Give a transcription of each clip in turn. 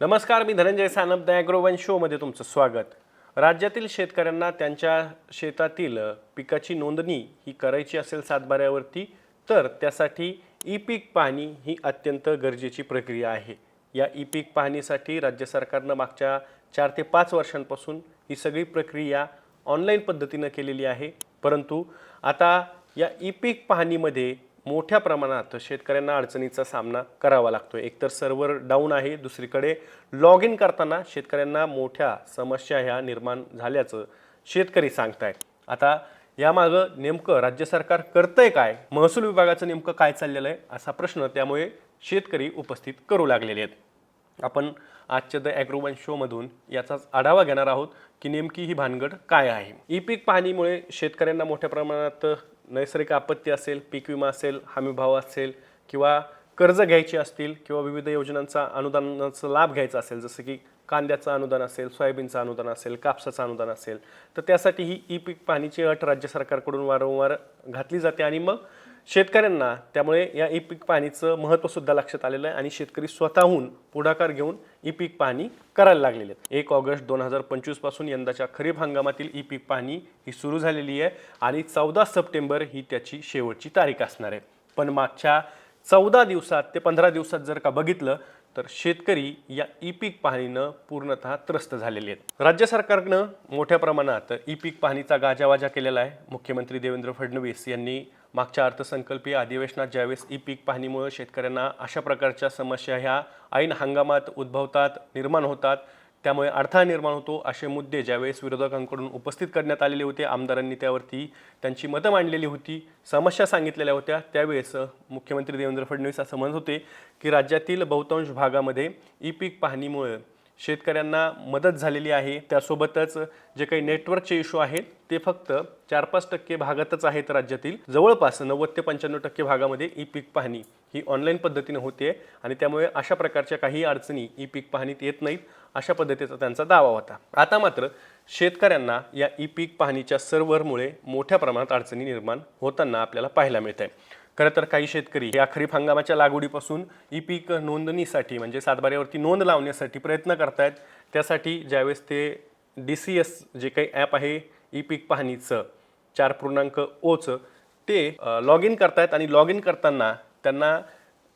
नमस्कार मी धनंजय सानप द ॲग्रोवन शोमध्ये तुमचं स्वागत. राज्यातील शेतकऱ्यांना त्यांच्या शेतातील पिकाची नोंदणी ही करायची असेल सातबाऱ्यावरती तर त्यासाठी ई पीक पाहणी ही अत्यंत गरजेची प्रक्रिया आहे. या ई पीक पाहणीसाठी राज्य सरकारनं मागच्या चार ते पाच वर्षांपासून ही सगळी प्रक्रिया ऑनलाईन पद्धतीनं केलेली आहे. परंतु आता या ई पीक पाहणीमध्ये मोठ्या प्रमाणात शेतकऱ्यांना अडचणीचा सामना करावा लागतो एकतर सर्व्हर डाऊन आहे दुसरीकडे लॉग इन करताना शेतकऱ्यांना मोठ्या समस्या ह्या निर्माण झाल्याचं शेतकरी सांगतायत. आता यामागं नेमकं राज्य सरकार करतंय काय? महसूल विभागाचं नेमकं काय चाललेलं आहे असा प्रश्न त्यामुळे शेतकरी उपस्थित करू लागलेले आहेत. आपण आजच्या द ॲग्रोवन शोमधून याचाच आढावा घेणार आहोत की नेमकी ही भानगड काय आहे? ई पीक पाहणीमुळे शेतकऱ्यांना मोठ्या प्रमाणात नैसर्गिक आपत्ती असेल पीक विमा असेल हमीभाव असेल किंवा कर्ज घ्यायची असतील किंवा विविध योजनांचा अनुदानाचा लाभ घ्यायचा असेल जसं की कांद्याचं अनुदान असेल सोयाबीनचं अनुदान असेल कापसाचं अनुदान असेल तर त्यासाठी ही ई पीक पाहणीची अट राज्य सरकारकडून वारंवार घातली जाते आणि मग शेतकऱ्यांना त्यामुळे या ई पीक पाहणीचं महत्त्वसुद्धा लक्षात आलेलं आहे आणि शेतकरी स्वतःहून पुढाकार घेऊन ई पीक पाहणी करायला लागलेले आहेत. एक ऑगस्ट दोन हजार पंचवीसपासून यंदाच्या खरीप हंगामातील ई पीक पाहणी ही सुरू झालेली आहे आणि चौदा सप्टेंबर ही त्याची शेवटची तारीख असणार आहे. पण मागच्या चौदा दिवसात ते पंधरा दिवसात जर का बघितलं तर शेतकरी या ई पीक पाहणीनं पूर्णतः त्रस्त झालेले आहेत. राज्य सरकारनं मोठ्या प्रमाणात ई पीक पाहणीचा गाजावाजा केलेला आहे. मुख्यमंत्री देवेंद्र फडणवीस यांनी मागच्या अर्थसंकल्पीय अधिवेशनात ज्यावेळेस ई पीक पाहणीमुळे शेतकऱ्यांना अशा प्रकारच्या समस्या ह्या ऐन हंगामात उद्भवतात निर्माण होतात त्यामुळे अडथळा निर्माण होतो असे मुद्दे ज्यावेळेस विरोधकांकडून उपस्थित करण्यात आलेले होते आमदारांनी त्यावरती त्यांची मतं मांडलेली होती समस्या सांगितलेल्या होत्या त्यावेळेस मुख्यमंत्री देवेंद्र फडणवीस असं म्हणत होते की राज्यातील बहुतांश भागामध्ये ई पीक पाहणीमुळे शेतकऱ्यांना मदत झालेली आहे. त्यासोबतच जे काही नेटवर्कचे इश्यू आहेत ते फक्त चार पाच टक्के भागातच आहेत राज्यातील. जवळपास नव्वद ते पंच्याण्णव टक्के भागामध्ये ई पीक पाहणी ही ऑनलाईन पद्धतीने होते आणि त्यामुळे अशा प्रकारच्या काही अडचणी ई पीक पाहणीत येत नाहीत अशा पद्धतीचा त्यांचा दावा होता. आता मात्र शेतकऱ्यांना या ई पीक पाहणीच्या सर्व्हरमुळे मोठ्या प्रमाणात अडचणी निर्माण होताना आपल्याला पाहायला मिळत आहे खरं तर काही शेतकरी या खरीप हंगामाच्या लागवडीपासून ई पीक नोंदणीसाठी म्हणजे सातबाऱ्यावरती नोंद लावण्यासाठी प्रयत्न करतायत. त्यासाठी ज्यावेळेस ते डी सी एस जे काही ॲप आहे ई पीक पाहणीचं चार पूर्णांक ओचं ते लॉग इन करतायत आणि लॉग इन करताना त्यांना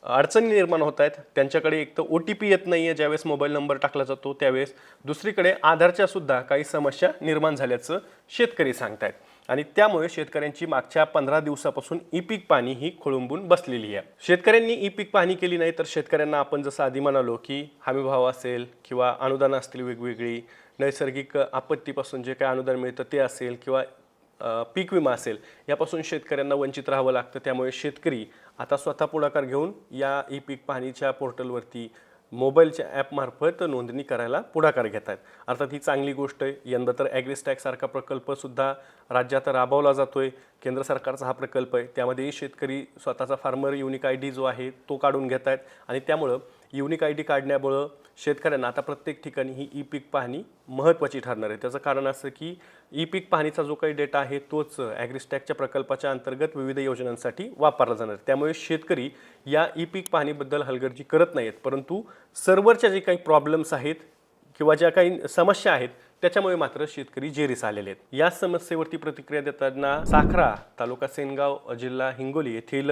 अडचणी निर्माण होत आहेत त्यांच्याकडे एक तर ओ टी पी येत नाही आहे ज्यावेळेस मोबाईल नंबर टाकला जातो त्यावेळेस दुसरीकडे आधारच्या सुद्धा काही समस्या निर्माण झाल्याचं शेतकरी सांगतायत. आणि त्यामुळे शेतकऱ्यांची मागच्या पंधरा दिवसापासून ई पीक पाणी ही खोळंबून बसलेली आहे. शेतकऱ्यांनी ई पीक पाहणी केली नाही तर शेतकऱ्यांना आपण जसं आधी म्हणालो की हमीभाव असेल किंवा अनुदानं असतील वेगवेगळी नैसर्गिक आपत्तीपासून जे काही अनुदान मिळतं ते असेल किंवा पीक विमा असेल यापासून शेतकऱ्यांना वंचित राहावं लागतं. त्यामुळे शेतकरी आता स्वतः पुढाकार घेऊन या ई पीक पाहणीच्या पोर्टलवरती मोबाईलच्या ॲपमार्फत नोंदणी करायला पुढाकार घेत आहेत अर्थात ही चांगली गोष्ट आहे. यंदा तर ॲग्रिस्टॅगसारखा प्रकल्पसुद्धा राज्यात राबवला जातो आहे केंद्र सरकारचा हा प्रकल्प आहे. त्यामध्येही शेतकरी स्वतःचा फार्मर युनिक आय डी जो आहे तो काढून घेत आहेत आणि त्यामुळं युनिक आय डी काढण्यामुळं शेतकऱ्यांना आता प्रत्येक ठिकाणी ही ई पीक पाहणी महत्त्वाची ठरणार आहे. त्याचं कारण असं की ई पीक पाहणीचा जो काही डेटा आहे तोच ॲग्रिस्टॅकच्या प्रकल्पाच्या अंतर्गत विविध योजनांसाठी वापरला जाणार आहे. त्यामुळे शेतकरी या ई पीक पाहणीबद्दल हलगर्जी करत नाहीत. परंतु सर्व्हरच्या जे काही प्रॉब्लेम्स आहेत किंवा ज्या काही समस्या आहेत त्याच्यामुळे मात्र शेतकरी जेरीस आलेले आहेत. या समस्येवरती प्रतिक्रिया देताना साखरा तालुका सेनगाव जिल्हा हिंगोली येथील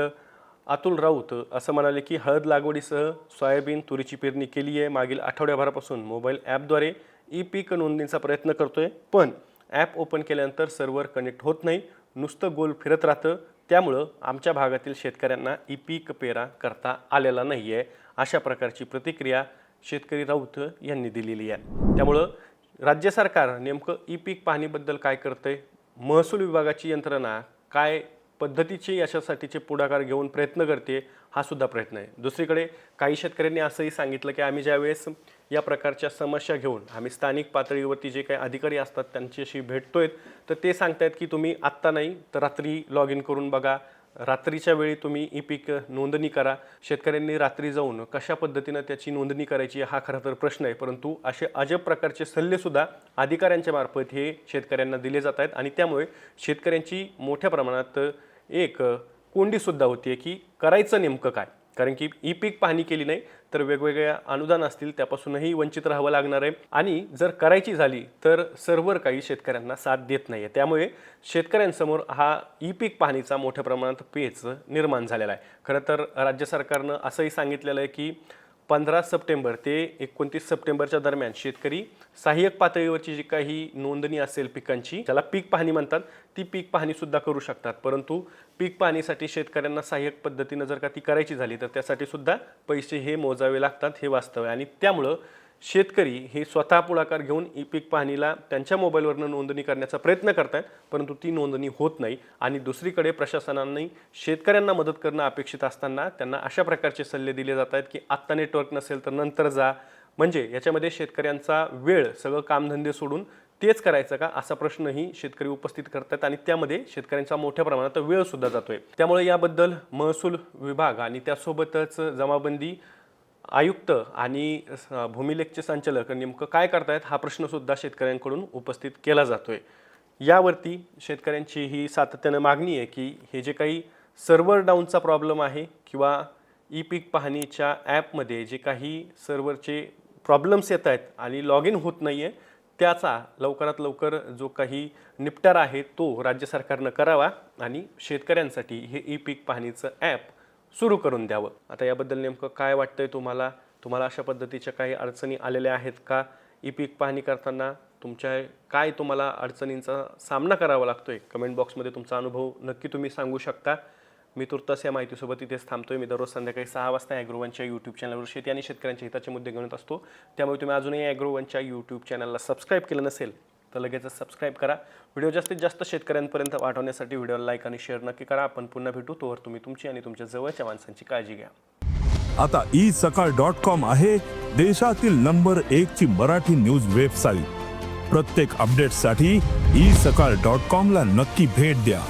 अतुल राऊत असं म्हणाले की हळद लागवडीसह सोयाबीन तुरीची पेरणी केली आहे. मागील आठवड्याभरापासून मोबाईल ॲपद्वारे ई पीक नोंदणीचा प्रयत्न करतोय. पण ॲप ओपन केल्यानंतर सर्व्हर कनेक्ट होत नाही. नुसतं गोल फिरत राहतं. त्यामुळं आमच्या भागातील शेतकऱ्यांना ई पीक पेरा करता आलेला नाही आहे अशा प्रकारची प्रतिक्रिया शेतकरी राऊत यांनी दिलेली आहे. त्यामुळं राज्य सरकार नेमकं ई पीक पाहणीबद्दल काय करतंय? महसूल विभागाची यंत्रणा काय पद्धतीचे याच्यासाठीचे पुढाकार घेऊन प्रयत्न करते हा सुद्धा प्रयत्न आहे. दुसरीकडे काही शेतकऱ्यांनी असंही सांगितलं की आम्ही ज्यावेळेस या प्रकारच्या समस्या घेऊन आम्ही स्थानिक पातळीवरती जे काही अधिकारी असतात त्यांच्याशी भेटतोय तर ते सांगतायत की तुम्ही आत्ता नाही तर रात्री लॉग इन करून बघा. रात्रीच्या वेळी तुम्ही ई पीक नोंदणी करा. शेतकऱ्यांनी रात्री जाऊन कशा पद्धतीनं त्याची नोंदणी करायची हा खरं तर प्रश्न आहे. परंतु असे अजब प्रकारचे सल्लेसुद्धा अधिकाऱ्यांच्या मार्फत हे शेतकऱ्यांना दिले जात आहेत आणि त्यामुळे शेतकऱ्यांची मोठ्या प्रमाणात एक कोंडीसुद्धा होती आहे की करायचं नेमकं काय? कारण की ई पीक पाहणी केली नाही तर वेगवेगळ्या अनुदान असतील त्यापासूनही वंचित राहावं लागणार आहे. आणि जर करायची झाली तर सर्व्हर काही शेतकऱ्यांना साथ देत नाही आहे त्यामुळे शेतकऱ्यांसमोर हा ई पीक पाहणीचा मोठ्या प्रमाणात पेच निर्माण झालेला आहे. खरं तर राज्य सरकारनं असंही सांगितलेलं आहे की पंधरा सप्टेंबर ते एकोणतीस सप्टेंबरच्या दरम्यान शेतकरी सहाय्यक पातळीवरची जी काही नोंदणी असेल पिकांची ज्याला पीक पाहणी म्हणतात ती पीक पाहणीसुद्धा करू शकतात. परंतु पीक पाहणीसाठी शेतकऱ्यांना सहाय्यक पद्धतीनं जर का ती करायची झाली तर त्यासाठी सुद्धा पैसे हे मोजावे लागतात हे वास्तव आहे. आणि त्यामुळं शेतकरी हे स्वतः पुढाकार घेऊन ई पीक पाहणीला त्यांच्या मोबाईलवरनं नोंदणी करण्याचा प्रयत्न करतायत परंतु ती नोंदणी होत नाही आणि दुसरीकडे प्रशासनाने शेतकऱ्यांना मदत करणं अपेक्षित असताना त्यांना अशा प्रकारचे सल्ले दिले जात आहेत की आत्ता नेटवर्क नसेल तर नंतर जा. म्हणजे याच्यामध्ये शेतकऱ्यांचा वेळ सगळं कामधंदे सोडून तेच करायचं का असा प्रश्नही शेतकरी उपस्थित करतात आणि त्यामध्ये शेतकऱ्यांचा मोठ्या प्रमाणात वेळ सुद्धा जातोय. त्यामुळे याबद्दल महसूल विभाग आणि त्यासोबतच जमाबंदी आयुक्त आणि भूमिलेखचे संचालक नेमकं काय करतायत हा प्रश्नसुद्धा शेतकऱ्यांकडून उपस्थित केला जातोय. यावरती शेतकऱ्यांची ही सातत्यानं मागणी आहे की हे जे काही सर्व्हर डाऊनचा प्रॉब्लेम आहे किंवा ई पीक पाहणीच्या ॲपमध्ये जे काही सर्व्हरचे प्रॉब्लेम्स येत आहेत आणि लॉग इन होत नाही आहे त्याचा लवकरात लवकर जो काही निपटारा आहे तो राज्य सरकारनं करावा आणि शेतकऱ्यांसाठी हे ई पीक पाहणीचं ॲप सुरू करून द्यावं. आता याबद्दल नेमकं काय वाटतंय तुम्हाला? तुम्हाला अशा पद्धतीच्या काही अडचणी आलेल्या आहेत का? ई पीक पाहणी करताना तुमच्या काय तुम्हाला अडचणींचा सामना करावा लागतोय? कमेंट बॉक्समध्ये तुमचा अनुभव नक्की तुम्ही सांगू शकता. मी तुर्तास या माहितीसोबत इथेच थांबतोय. मी दररोज संध्याकाळी सहा वाजता ॲग्रोवनच्या यूट्यूब चॅनलवर शेती आणि शेतकऱ्यांच्या हिताचे मुद्दे घेऊन असतो. त्यामुळे तुम्ही अजूनही ॲग्रोवनच्या यूट्यूब चॅनलला सबस्क्राईब केलं नसेल तर लगेचच सबस्क्राईब करा. व्हिडिओ जास्तीत जास्त शेतकऱ्यांपर्यंत वाढवण्यासाठी व्हिडिओला लाईक आणि शेअर नक्की करा. आपण पुन्हा भेटू. तोवर तुम्ही तुमची आणि तुमच्या जवळच्या माणसांची काळजी घ्या. आता ई सकाळ डॉट कॉम आहे देशातील नंबर एक ची मराठी न्यूज वेबसाईट प्रत्येक अपडेटसाठी ई सकाळ डॉट कॉम ला नक्की भेट द्या.